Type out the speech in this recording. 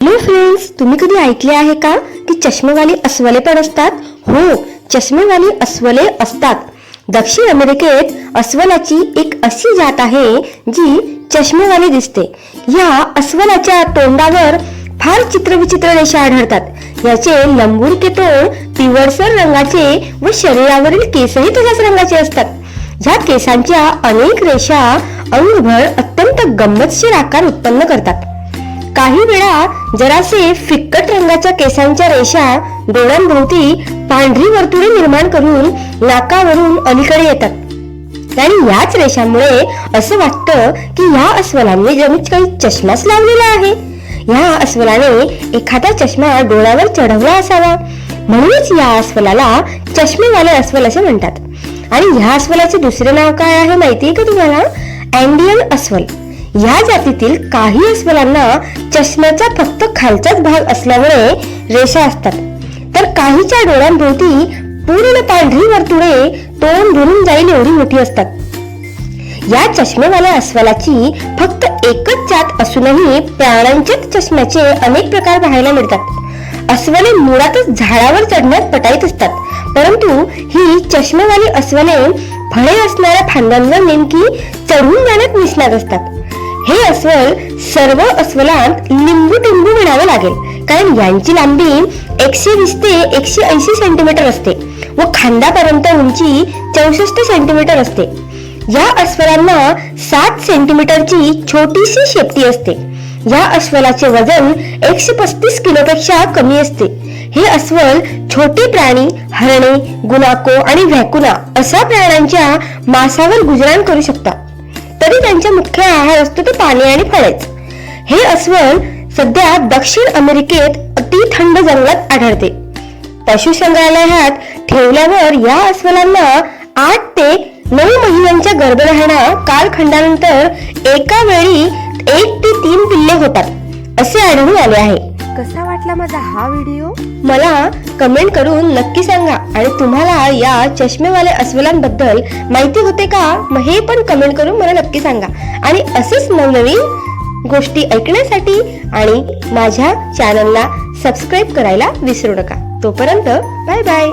Hello friends तुम्ही कधी ऐकले आहे का की चष्मेवाली अस्वले पण असतात? हो चष्मेवाली अस्वले असतात. दक्षिण अमेरिकेत अस्वलाची एक अशी जात आहे जी चष्मेवाली दिसते. या अस्वलाच्या तोंडावर फार चित्रविचित्र रेषा आढळतात. याचे लंबुडके तोंड पिवळसर रंगाचे व शरीरावरील केसही तशाच रंगाचे असतात. ह्या केसांच्या अनेक रेषा अंगभर अत्यंत गंमतशीर आकार उत्पन्न करतात. काही वेळा जरासे फिक्कट रंगाच्या केसांच्या रेषा डोळ्यांभोवती पांढरी वर्तुळे निर्माण करून नाकावरून अलीकडे येतात. आणि याच रेषांमुळे असं वाटतं की या अस्वलांनी जमीत काही चष्माच लावलेला आहे. या अस्वलाने एखादा चष्मा डोळ्यावर चढवला असावा. म्हणूनच या अस्वलाला चष्मेवाले अस्वल असे म्हणतात. आणि ह्या अस्वलाचे दुसरे नाव काय आहे माहितीये का तुम्हाला? अँडियन अस्वल. या जातीतील काही अस्वलांना चष्म्याचा फक्त खालचाच भाग असल्यामुळे रेषा असतात. तर काहीच्या डोळ्यांभोवती पूर्ण पांढरी वर्तुळे तोंड भरून जाईल एवढी मोठी असतात. या चष्मेवाल्या अस्वलाची फक्त एकच जात असूनही प्राण्यांच्याच चष्म्याचे अनेक प्रकार पाहायला मिळतात. अस्वले मुळातच झाडावर चढण्यात पटाईत असतात परंतु ही चष्मेवाली अस्वले फळे असणाऱ्या फांद्यांवर नेमकी चढून जाण्यात निसणार असतात. हे अस्वल सर्व अस्वलांत लिंबू टिंबू म्हणावं लागेल. कारण यांची लांबी एकशे वीस ते एकशे ऐंशी सेंटीमीटर असते व खांद्यापर्यंत उंची चौसष्ट सेंटीमीटर असते. या अस्वलांना सात सेंटीमीटरची छोटीशी शेपटी असते. या अस्वलाचे वजन एकशे पस्तीस किलोपेक्षा कमी असते. हे अस्वल छोटे प्राणी हरणे गुलाको आणि व्हॅकुला अशा प्राण्यांच्या मांसावर गुजराण करू शकतात. तरी त्यांचा मुख्य आहार असतो ते पाणी आणि फळेच. हे अस्वल सध्या दक्षिण अमेरिकेत अति थंड जंगलात आढळते. पशुसंग्रहालयात ठेवल्यावर या अस्वलांना आठ ते नऊ महिन्यांच्या गर्भ गर्भधारणा कालखंडानंतर एका वेळी एक ते तीन पिल्ले होतात असे आढळून आले आहे. कसा वाटला माझा हा व्हिडिओ? मला कमेंट करून नक्की सांगा. आणि तुम्हाला या चष्मेवाल्या अस्वलांबद्दल माहिती होते का? मग हे पण कमेंट करून मला नक्की सांगा. आणि असेच नवनवीन गोष्टी ऐकण्यासाठी आणि माझ्या चॅनलला सबस्क्राईब करायला विसरू नका. तोपर्यंत बाय बाय